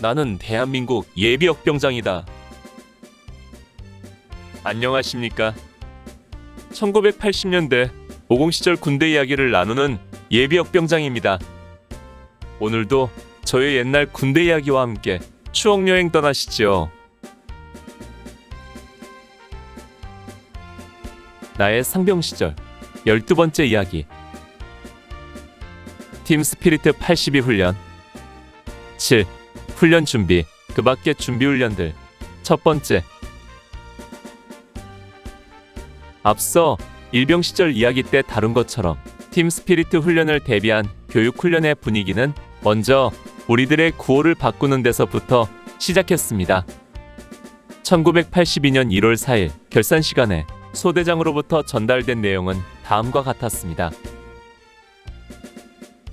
나는 대한민국 예비역병장이다. 안녕하십니까? 1980년대 50 시절 군대 이야기를 나누는 예비역병장입니다. 오늘도 저의 옛날 군대 이야기와 함께 추억 여행 떠나시죠. 나의 상병 시절 12번째 이야기. 팀 스피리트 82 훈련 7. 훈련 준비, 그 밖의 준비 훈련들. 첫 번째. 앞서 일병 시절 이야기 때 다룬 것처럼 팀 스피리트 훈련을 대비한 교육 훈련의 분위기는 먼저 우리들의 구호를 바꾸는 데서부터 시작했습니다. 1982년 1월 4일 결산 시간에 소대장으로부터 전달된 내용은 다음과 같았습니다.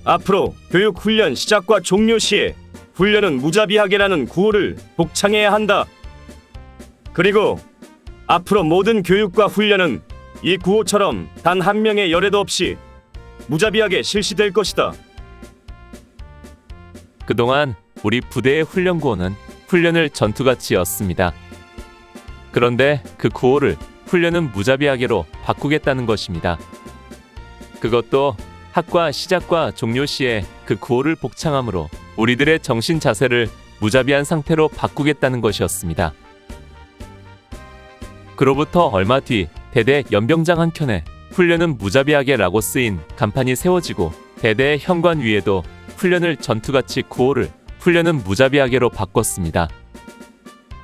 앞으로 교육 훈련 시작과 종료 시에 훈련은 무자비하게라는 구호를 복창해야 한다. 그리고 앞으로 모든 교육과 훈련은 이 구호처럼 단 한 명의 열애도 없이 무자비하게 실시될 것이다. 그동안 우리 부대의 훈련 구호는 훈련을 전투같이였습니다. 그런데 그 구호를 훈련은 무자비하게로 바꾸겠다는 것입니다. 그것도 학과 시작과 종료 시에 그 구호를 복창함으로 우리들의 정신 자세를 무자비한 상태로 바꾸겠다는 것이었습니다. 그로부터 얼마 뒤 대대 연병장 한 켠에 훈련은 무자비하게라고 쓰인 간판이 세워지고 대대 현관 위에도 훈련을 전투같이 구호를 훈련은 무자비하게로 바꿨습니다.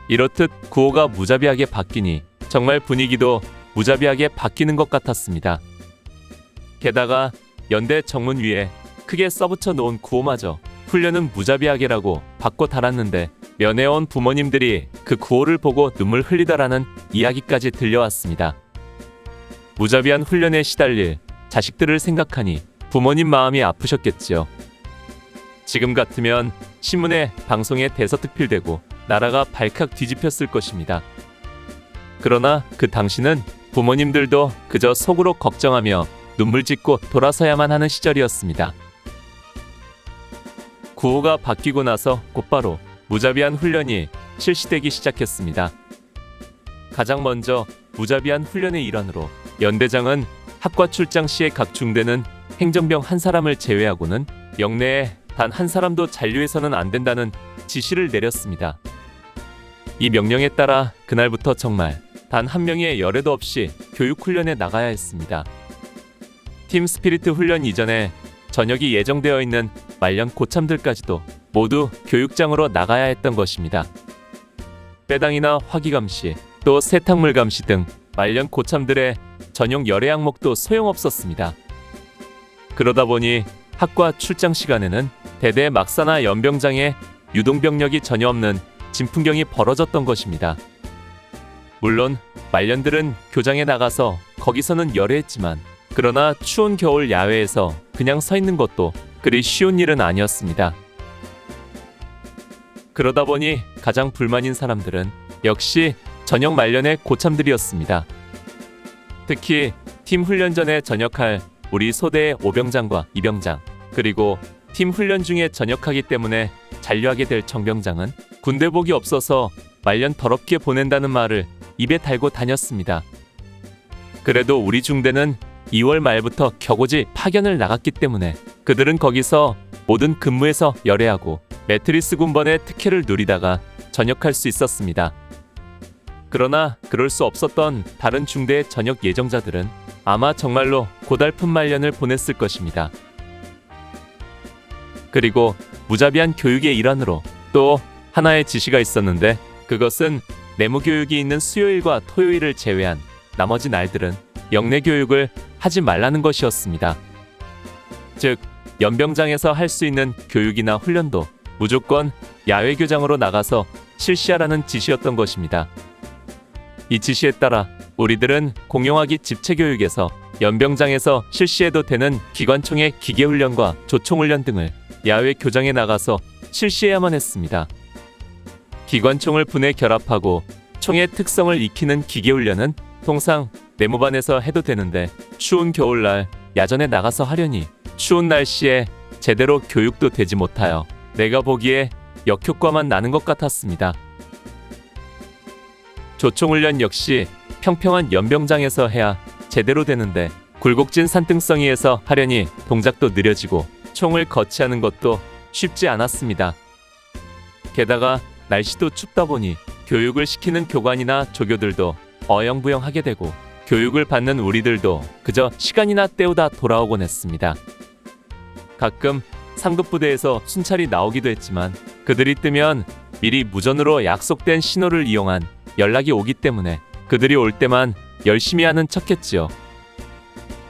이렇듯 구호가 무자비하게 바뀌니 정말 분위기도 무자비하게 바뀌는 것 같았습니다. 게다가 연대 정문 위에 크게 써붙여 놓은 구호마저 훈련은 무자비하게라고 바꿔 달았는데 면회온 부모님들이 그 구호를 보고 눈물 흘리다라는 이야기까지 들려왔습니다. 무자비한 훈련에 시달릴 자식들을 생각하니 부모님 마음이 아프셨겠지요. 지금 같으면 신문에 방송에 대서특필되고 나라가 발칵 뒤집혔을 것입니다. 그러나 그 당시는 부모님들도 그저 속으로 걱정하며 눈물 짓고 돌아서야만 하는 시절이었습니다. 구호가 바뀌고 나서 곧바로 무자비한 훈련이 실시되기 시작했습니다. 가장 먼저 무자비한 훈련의 일환으로 연대장은 학과 출장 시에 각중대는 행정병 한 사람을 제외하고는 영내에 단 한 사람도 잔류해서는 안 된다는 지시를 내렸습니다. 이 명령에 따라 그날부터 정말 단 한 명의 열애도 없이 교육 훈련에 나가야 했습니다. 팀 스피리트 훈련 이전에 저녁이 예정되어 있는 말년 고참들까지도 모두 교육장으로 나가야 했던 것입니다. 빼당이나 화기 감시, 또 세탁물 감시 등 말년 고참들의 전용 열애 항목도 소용없었습니다. 그러다 보니 학과 출장 시간에는 대대 막사나 연병장에 유동병력이 전혀 없는 진풍경이 벌어졌던 것입니다. 물론 말년들은 교장에 나가서 거기서는 열애했지만 그러나 추운 겨울 야외에서 그냥 서 있는 것도 그리 쉬운 일은 아니었습니다. 그러다 보니 가장 불만인 사람들은 역시 저녁 말년의 고참들이었습니다. 특히 팀 훈련 전에 전역할 우리 소대의 오병장과 이병장 그리고 팀 훈련 중에 전역하기 때문에 잔류하게 될 정병장은 군대복이 없어서 말년 더럽게 보낸다는 말을 입에 달고 다녔습니다. 그래도 우리 중대는 2월 말부터 격오지 파견을 나갔기 때문에 그들은 거기서 모든 근무에서 열애하고 매트리스 군번의 특혜를 누리다가 전역할 수 있었습니다. 그러나 그럴 수 없었던 다른 중대의 전역 예정자들은 아마 정말로 고달픈 말년을 보냈을 것입니다. 그리고 무자비한 교육의 일환으로 또 하나의 지시가 있었는데 그것은 내무 교육이 있는 수요일과 토요일을 제외한 나머지 날들은 영내 교육을 하지 말라는 것이었습니다. 즉, 연병장에서 할 수 있는 교육이나 훈련도 무조건 야외 교장으로 나가서 실시하라는 지시였던 것입니다. 이 지시에 따라 우리들은 공용화기 집체 교육에서 연병장에서 실시해도 되는 기관총의 기계 훈련과 조총 훈련 등을 야외 교장에 나가서 실시해야만 했습니다. 기관총을 분해 결합하고 총의 특성을 익히는 기계 훈련은 통상 네모반에서 해도 되는데 추운 겨울날 야전에 나가서 하려니 추운 날씨에 제대로 교육도 되지 못하여 내가 보기에 역효과만 나는 것 같았습니다. 조총훈련 역시 평평한 연병장에서 해야 제대로 되는데 굴곡진 산등성이에서 하려니 동작도 느려지고 총을 거치하는 것도 쉽지 않았습니다. 게다가 날씨도 춥다 보니 교육을 시키는 교관이나 조교들도 어영부영하게 되고 교육을 받는 우리들도 그저 시간이나 때우다 돌아오곤 했습니다. 가끔 상급 부대에서 순찰이 나오기도 했지만 그들이 뜨면 미리 무전으로 약속된 신호를 이용한 연락이 오기 때문에 그들이 올 때만 열심히 하는 척했지요.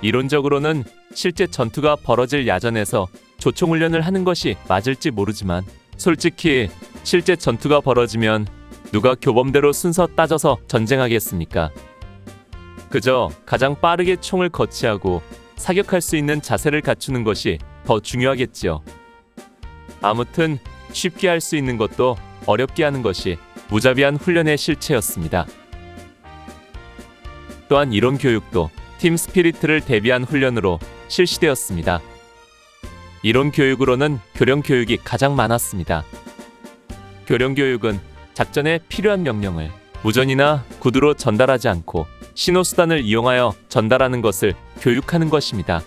이론적으로는 실제 전투가 벌어질 야전에서 조총 훈련을 하는 것이 맞을지 모르지만 솔직히 실제 전투가 벌어지면 누가 교범대로 순서 따져서 전쟁하겠습니까? 그저 가장 빠르게 총을 거치하고 사격할 수 있는 자세를 갖추는 것이 더 중요하겠지요. 아무튼 쉽게 할 수 있는 것도 어렵게 하는 것이 무자비한 훈련의 실체였습니다. 또한 이론 교육도 팀 스피리트를 대비한 훈련으로 실시되었습니다. 이론 교육으로는 교령 교육이 가장 많았습니다. 교령 교육은 작전에 필요한 명령을 무전이나 구두로 전달하지 않고 신호 수단을 이용하여 전달하는 것을 교육하는 것입니다.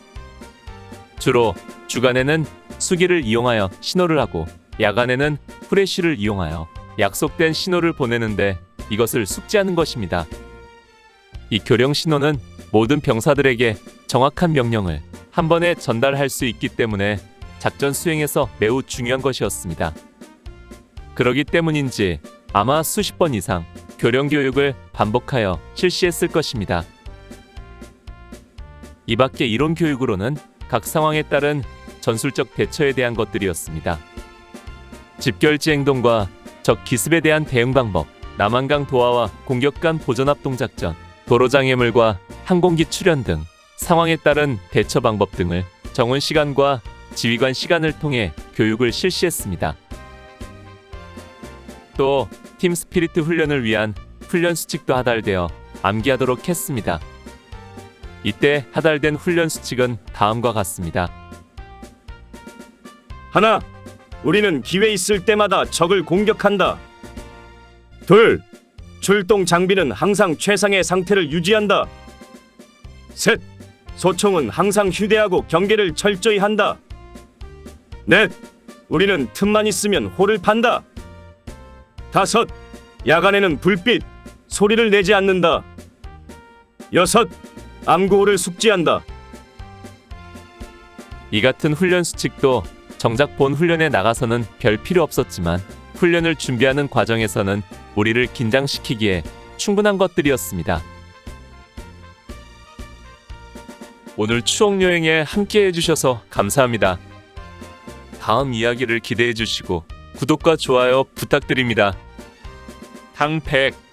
주로 주간에는 수기를 이용하여 신호를 하고 야간에는 프레쉬를 이용하여 약속된 신호를 보내는데 이것을 숙지하는 것입니다. 이 교령 신호는 모든 병사들에게 정확한 명령을 한 번에 전달할 수 있기 때문에 작전 수행에서 매우 중요한 것이었습니다. 그러기 때문인지 아마 수십 번 이상 교령 교육을 반복하여 실시했을 것입니다. 이 밖의 이론 교육으로는 각 상황에 따른 전술적 대처에 대한 것들이었습니다. 집결지 행동과 적 기습에 대한 대응 방법, 남한강 도하와 공격간 보전합동 작전, 도로 장애물과 항공기 출현 등 상황에 따른 대처 방법 등을 정원 시간과 지휘관 시간을 통해 교육을 실시했습니다. 또 팀 스피리트 훈련을 위한 훈련 수칙도 하달되어 암기하도록 했습니다. 이때 하달된 훈련 수칙은 다음과 같습니다. 하나, 우리는 기회 있을 때마다 적을 공격한다. 둘, 출동 장비는 항상 최상의 상태를 유지한다. 셋, 소총은 항상 휴대하고 경계를 철저히 한다. 넷, 우리는 틈만 있으면 호를 판다. 다섯, 야간에는 불빛, 소리를 내지 않는다. 여섯, 암구호를 숙지한다. 이 같은 훈련 수칙도 정작 본 훈련에 나가서는 별 필요 없었지만 훈련을 준비하는 과정에서는 우리를 긴장시키기에 충분한 것들이었습니다. 오늘 추억 여행에 함께 해주셔서 감사합니다. 다음 이야기를 기대해 주시고 구독과 좋아요 부탁드립니다. 당백